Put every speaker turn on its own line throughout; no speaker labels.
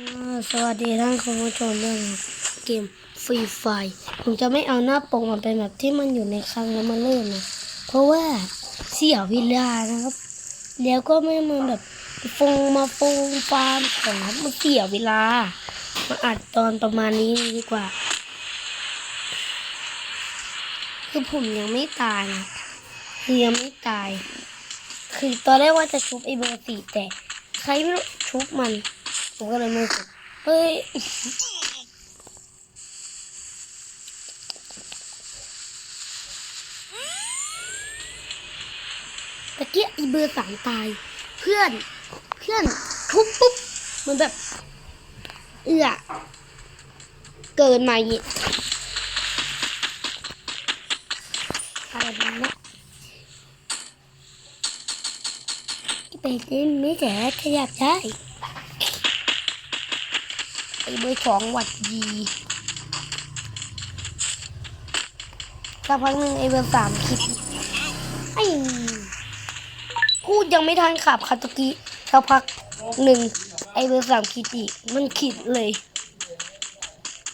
สวัสดีท่านคุณผู้ชมด้วยครับเกมฟรีไฟผมจะไม่เอาหน้าปกมาเป็นแบบที่มันอยู่ในคลังแล้วมันเลื่อนนะเพราะว่าเสียเวลานะครับ แล้วก็ไม่มาแบบฟงมาฟงฟาร์มของมันเสียเวลา มาอัดตอนประมาณนี้ดีกว่า คือผมยังไม่ตายนะคือยังไม่ตาย คือตอนแรกว่าจะชุบไอเบอร์สี่แต่ใครไม่รู้ชุบมัน ผมก็เลยไม่ชุบเฮ้ยตะเกียอ้เบอร์สามตาย เพื่อนเพื่อนทุบปุ๊บเหมันแบบ เอื้อเกินมาอย่างงี้อะไรแบบนี้ไปเล่นไม่แต่ขยับได้ ไอ้เบอร์สองหวัดดีสักพักหนึ่งไอ้เบอร์สามคิดไอ้พูดยังไม่ทันขับคาตุกิสักพักหนึ่งไอ้เบอร์สามคิดอีกมันคิดเลย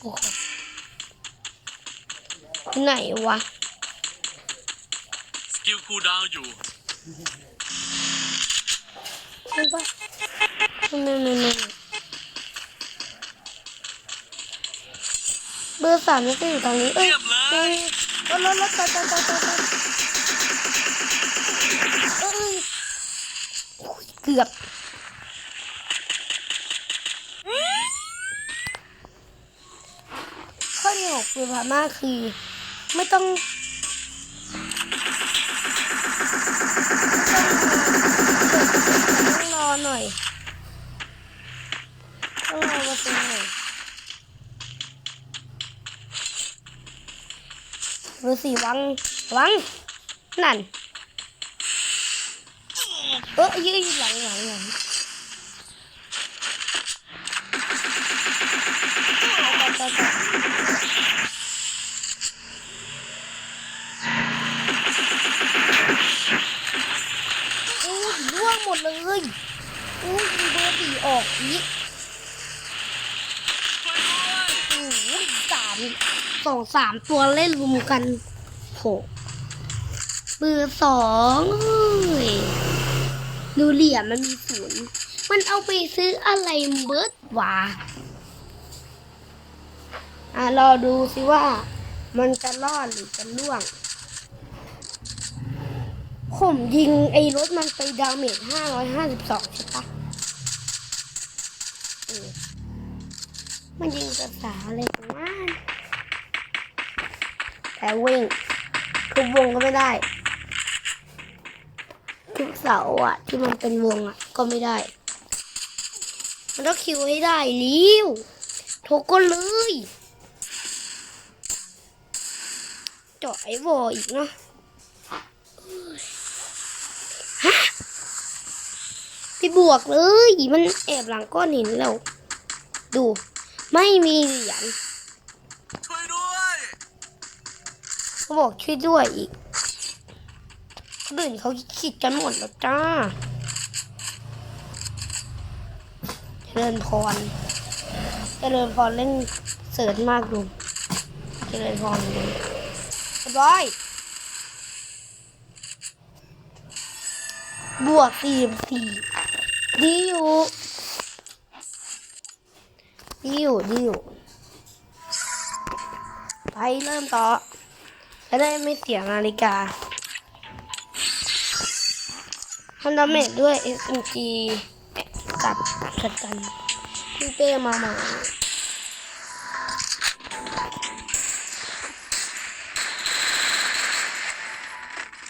โอ้โหไหนวะ
สกิลคูลดาวน์อยู่
ไม่ปะไม่ไม่ไม่ บอร์สามนี่ก็อยู่ตรงนี้ เอ้ย
เอ้
ยรถรถรถต่อต่อต่อต่อต่อเอ้ยเกือบข้อดีของปืนพาม่าคือ ไม่ต้องต้องรอหน่อย ต้องรอมาเป็นหน่อย เบอร์สี่วังวังนั่นเออยืดหลังหลังหลังต่อต่อต่อโอ้ยร่วงหมดเลยโอ้ยมีเบอร์สี่ออกอีกโอ้โหสาม สองสามตัวเล่นรุมกันโหเบอร์สองเอ้ยดูเหลี่ยมมันมีศูนย์มันเอาไปซื้ออะไรเบิร์ดวะอะรอดูสิว่ามันจะรอดหรือจะล่วง ผมยิงไอ้รถมันไปดาเมจห้าร้อยห้าสิบสองใช่ปะมันยิงภาษาอะไรกันวะ แต่วิ่งทุกวงก็ไม่ได้ทุกเสาอะที่มันเป็นวงอะก็ไม่ได้ มันต้องคิวให้ได้ริ้วโทรก็เลยเจาะไอ้วออีกเนาะฮะไปบวกเลย มันแอบหลังก้อนหินแล้ว ดู ไม่มีเหรียญ
ช่วยด้วย
เขาบอกช่วยด้วยอีกคนอื่นเขาคิดกันหมดแล้วจ้าเจริญพรเจริญพรเล่นเสิร์ชมากดูเจริญพรดูเรียบร้อยบวกสี่สี่ดีอยู่ดีอยู่ดีอยู่ไปเริ่มต่อ จะได้ไม่เสียนาฬิกาทำดาเมจด้วย SMG กับชัดกันที่เป้มาใหม่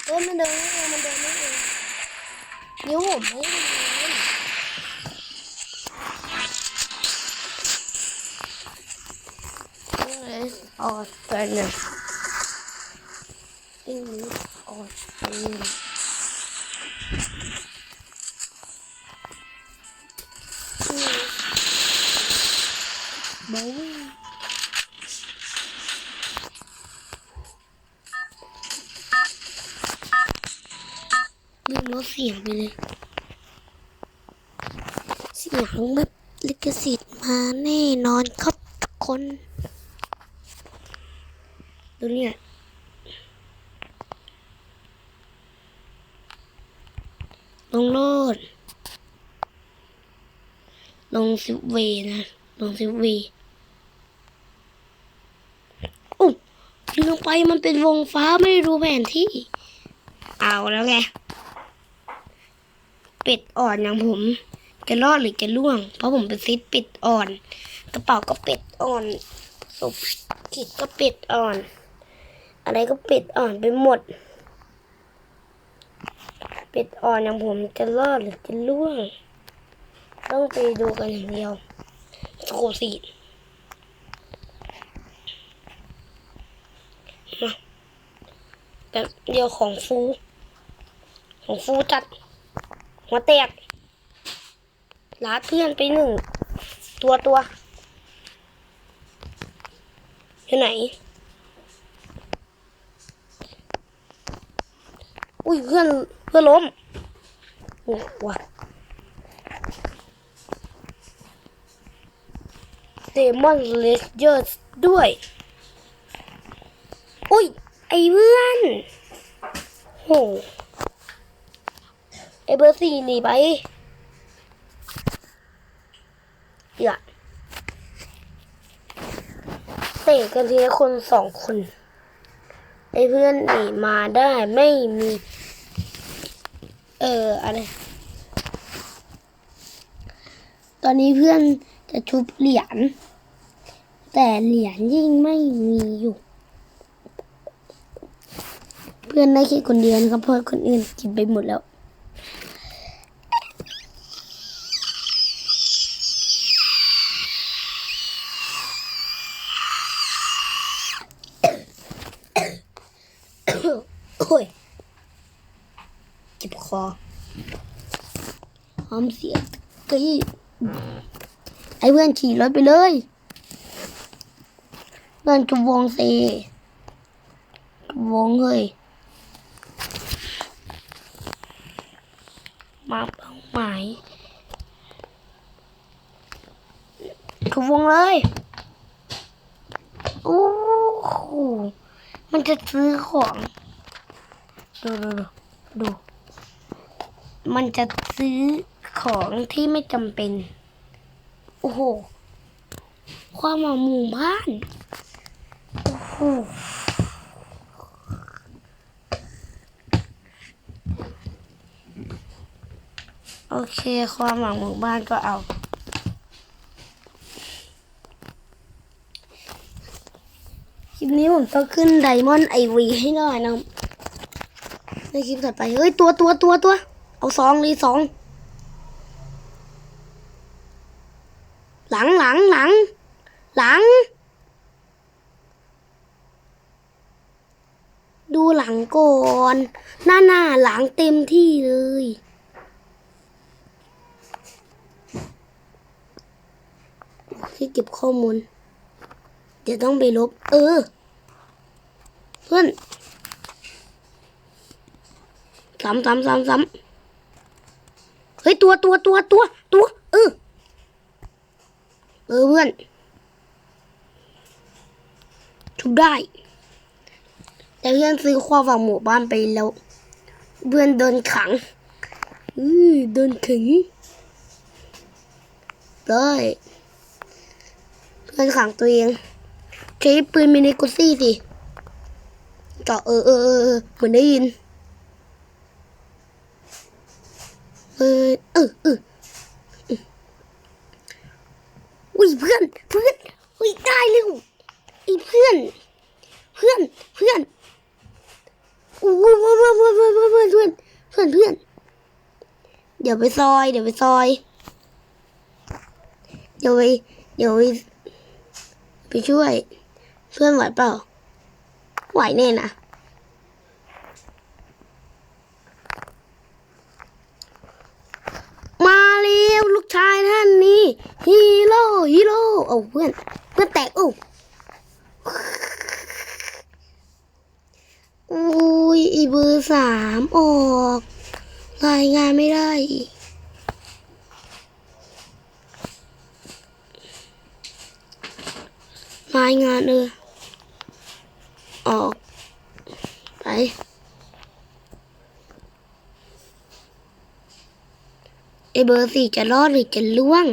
เอ้ยมันเดินไม่เองมันเดินไม่เองนิ้วผมไม่ได้เดิน English Australia English Australia บูลืมลดเสีย งไปเลยเสียงแบบลิขสิทธิ์มาแน่นอนครับทุกคน ดูเนี่ย ลงโลด ลงสิบเวนะลงสิบเวอุ๊ยลืมไปมันเป็นวงฟ้าไม่ได้ดูแผนที่ เอาแล้วไง เป็ดอ่อนอย่างผม จะรอดหรือจะล่วง เพราะผมเป็นซิดเป็ดอ่อน กระเป๋าก็เป็ดอ่อนศพกิดก็เป็ดอ่อน อะไรก็เป็ดอ่อนไปหมด เป็ดอ่อนอย่างผมจะรอดหรือจะล่วง ต้องไปดูกันอย่างเดียวสโคสีมาแบบเดียวของฟู ของฟูจัด หัวแตกลาดเพื่อนไปหนึ่ง ตัวตัวอยู่ไหน อุ้ยเพื่อนเพื่อนล้มโอ้ว่ะ เดมอนเลสเยอร์ด้วย อุ้ย ไอเพื่อนโหไอเบอร์สี่หนีไปอย่าเตะกันทีละคนสองคน ไอเพื่อนหนีมาได้ไม่มี เอออะไร ตอนนี้เพื่อนจะชุบเหรียญ แต่เหรียญยิ่งไม่มีอยู่ เพื่อนได้แค่คนเดียวนะครับเพราะคนอื่นกินไปหมดแล้วโอ้ยเจ็บคอหอมเสียกรีดไอ้เพื่อนขี่รถไปเลย เพื่อนจุวงเซจุวงเลยมาเป้าหมายจุวงเลยโอ้โหมันจะซื้อของดูดูดูดู มันจะซื้อของที่ไม่จำเป็น โอ้โห ความหมาหมู่บ้าน โอเค ความหวังหมู่บ้านก็เอา คลิปนี้ผมต้องขึ้นไดมอนด์ไอวีให้หน่อยนะในคลิปถัดไป เฮ้ย ตัวตัวตัวตัว เอาสองเลยสอง หลังหลังหลัง หลัง ดูหลังก่อน หน้าหน้าหลังเต็มที่เลย ที่เก็บข้อมูล เดี๋ยวต้องไปลบ เออ เพื่อนซ้ำซ้ำซ้ำซ้ำเฮ้ย ตัวตัวตัวตัวตัวเออเออเพื่อนทุบได้ แต่เพื่อนซื้อความฝั่งหมู่บ้านไปแล้วเพื่อนโดนขังอือโดนขึงเลยเพื่อนขังตัวเองใช้ปืนมินิกุซี่สิจ่อเออเออเออเหมือนได้ยินเออเออเออเอออุ้ยเพื่อนเพื่อนอุ้ยได้เร็วไอ้เพื่อน เพื่อนเพื่อน อู้เพื่อนเพื่อนเพื่อนเพื่อนเพื่อนเพื่อนเพื่อนเพื่อนเพื่อน เดี๋ยวไปซอย เดี๋ยวไปซอย เดี๋ยวไป เดี๋ยวไปไปช่วย เพื่อนไหวเปล่า ไหวแน่นะมาเร็วลูกชายท่านนี้ฮีโร่ฮีโร่เอาเพื่อนเพื่อนแตกโอ้ เบอร์สามออก รายงานไม่ได้รายงานเออออก ไปไอเบอร์สี่จะรอดหรือจะล่วง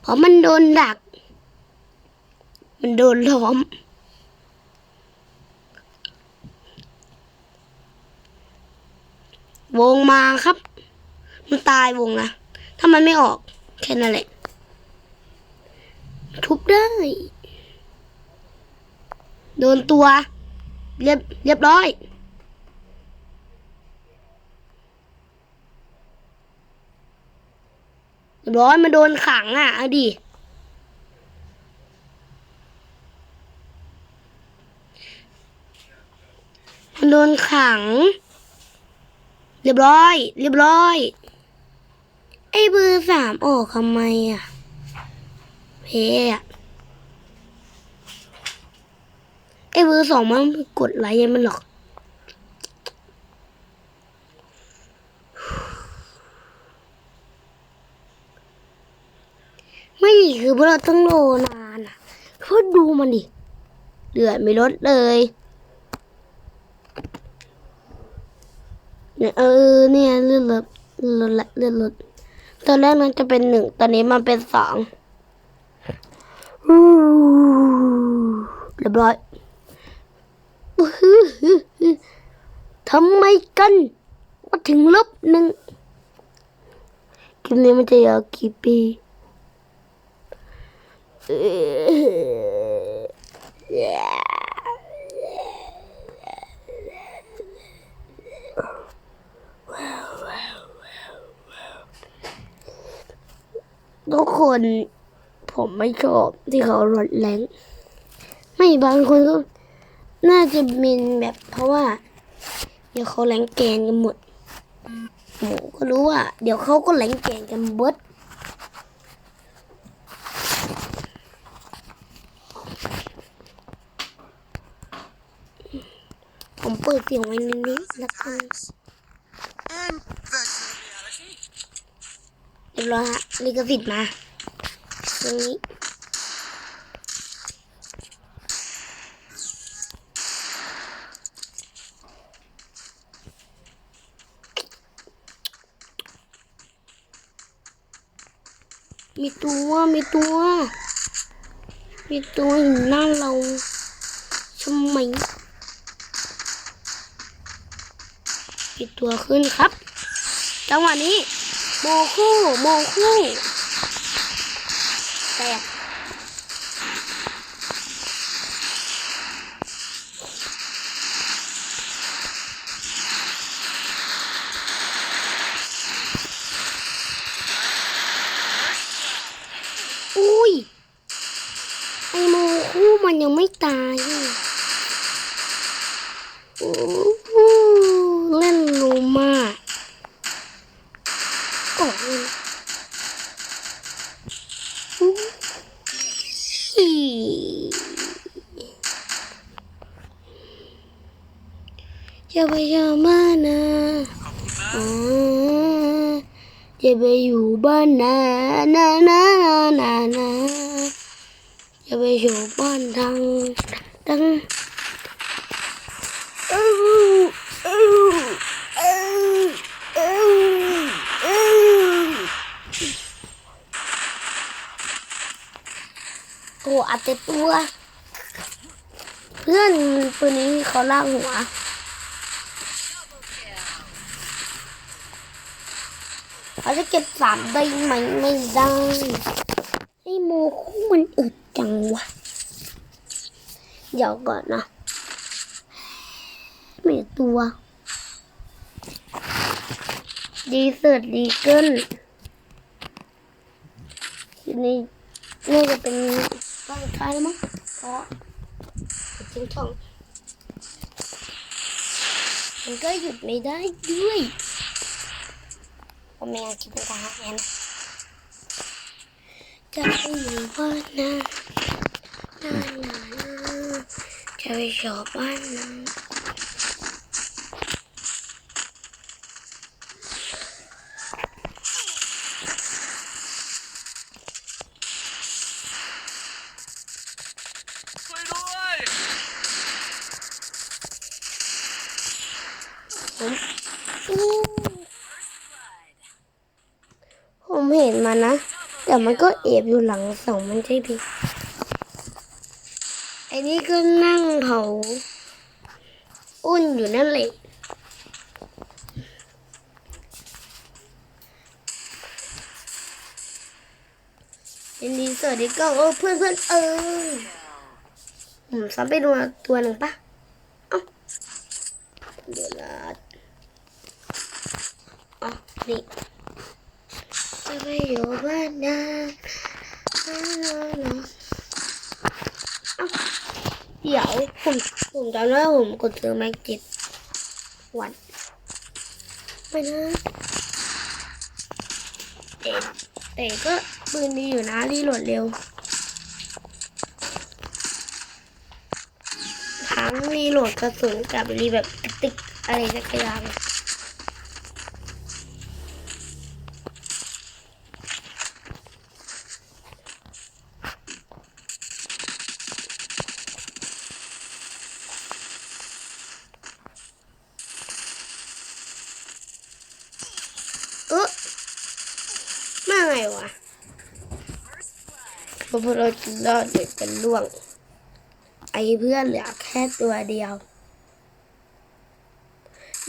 เพราะมันโดนดัก มันโดนล้อม วงมาครับ มันตายวงนะถ้ามันไม่ออก แค่นั้นแหละ ทุบได้ โดนตัว เรียบเรียบร้อยร้อยมันโดนขังอะ เอาดิ มันโดนขัง รียบร้อย เรียบร้อย ไอ้เบอร์สามออกทำไมอะ เพอะไอ้เบอร์สองมันกดไลค์ยังมันหรอก ไม่คือพวกเราต้องโลนานอะเพราะดูมันดิเดือดไม่ลดเลย เนี่ยเออเนี่ยเลื่อดลดเลือดละเลื่อดลดตอนแรกนั้นจะเป็นหนึ่งตอนนี้มันเป็นสองเรียบร้อยทำไมกันมาถึงลบหนึ่งคลิปนี้มันจะยาวกี่ปีเออ ทุกคนผมไม่ชอบที่เขาลดแรงไม่บางคนก็น่าจะมินแบบเพราะว่า เดี๋ยวเขาแรงแกนกันหมดหมูก็รู้ว่า เดี๋ยวเขาก็แรงแกนกันเบิดผมเปิดเสียงไว้นิดๆแล้วกัน รียบร้อยฮะลิขสิทธิ์มาตรงนี้มีตัว มีตัว มีตัวอยู่หน้าเราทำไมมีตัวขึ้นครับ จังหวะนี้ โมคู่โมคู่แตกอุ้ย ไอโมคู่มันยังไม่ตายโอ้โหเล่นรูมาก ออกเลยนะอีจะไปชาวบ้านนะ
ขอบคุณนะ
อ่าจะไป อยู่บ้านนะนะนะนะนะนจะไปอยู่บ้านทางทางอู้อู้อู้อู้อู้โอ้อัดเต็มตัว เพื่อนปืนนี้เขาลากหัว เขาจะเก็บสามได้ไหมไม่ได้ไอ้โมคู่มันอึดจังวะ เดี๋ยวก่อนนะไม่ตัว ดีเสิร์ตดีเกินทีนี้น่าจะเป็นรอบสุดท้ายแล้วมั้งเพราะทิ้งช่อง มันก็หยุดไม่ได้ด้วย ผมไม่อยาแอนจะไปอยู่บ้านนะนานานาจะไปชอบบ้านนะ ผมอู้ผมเห็นมันนะ แต่ มันก็เอบอยู่หลังเสองมันใช่พี่ไอ้นี่ก็นั่งเขาอุ้นอยู่นั่นแหละยินดีสวัสดีก็โอ้เพื่อนเพื่อนเออผมซ้ำไปดูตัวหนึ่งปะเอ้าเดี๋ยวละอ๋อนี่ จะไปอยู่บ้านนานนานนานนานเอาเดี๋ยวผมผมจำได้ว่าผมกดซื้อแม็กจิตวันไม่นะแต่แต่ก็ปืนดีอยู่นะรีโหลดเร็ว ทั้งรีโหลดกระสุนกับรีแบบติกอะไรสักอย่างเออมาไงวะ พอเราจะรอดเดี๋ยวจะล่วง ไอ้เพื่อนเหลือแค่ตัวเดียว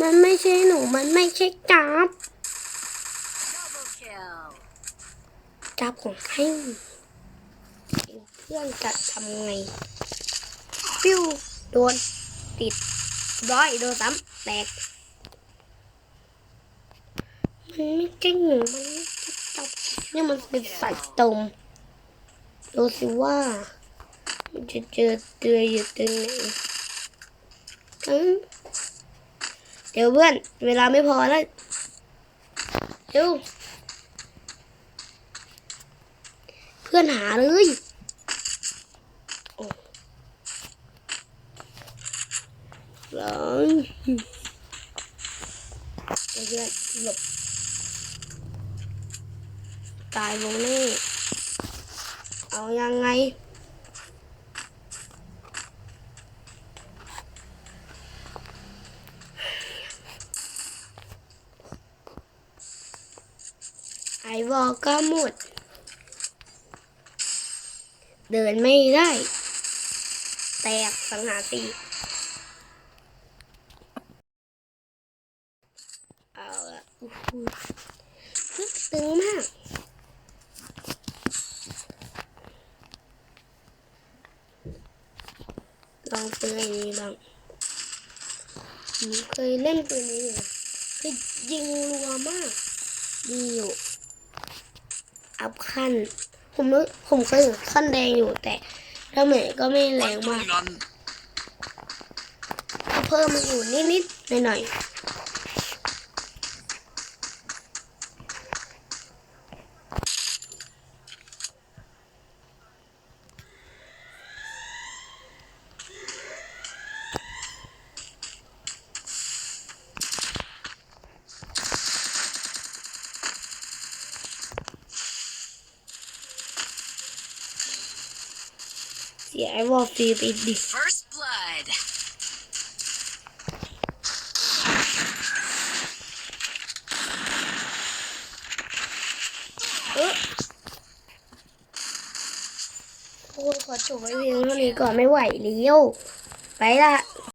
มันไม่ใช่หนู มันไม่ใช่จับ จับของให้เพื่อนจะทำไง ปิ้ว โดน ติด ร้อยโดนซ้ำแตก มันไม่ใช่หนู มันไม่ใช่จับนี่มันเป็นสายตรง ดูสิว่า จะเจอเตืออยู่ตรงไหนอืมเดี๋ยวเพื่อน เวลาไม่พอแล้วเดี๋ยวเพื่อนหาเลยโอ้หลังเพื่อนหลบตายวงนี่ เอายังไง ไอวอลก็หมด เดินไม่ได้ แตกสังหารตีเอาละอู้หูฮึกตึงมาก ลองปืนอันนี้บ้าง ผมเคยเล่นปืนนี้อยู่นะคือยิงรัวมาก ดีอยู่อัพขั้น ผมรู้ผมเคยถึงขั้นแดงอยู่แต่ถ้าเหมือนก็ไม่แรงมาก
นั้น
ก็เพิ่มมาอยู่นิดๆหน่อยๆ วอลฟรีไปดิ
First blood.
เออโอ้ยขอจบไว้เพียงเท่านี้ก่อนไม่ไหวเลี้ยวไปละ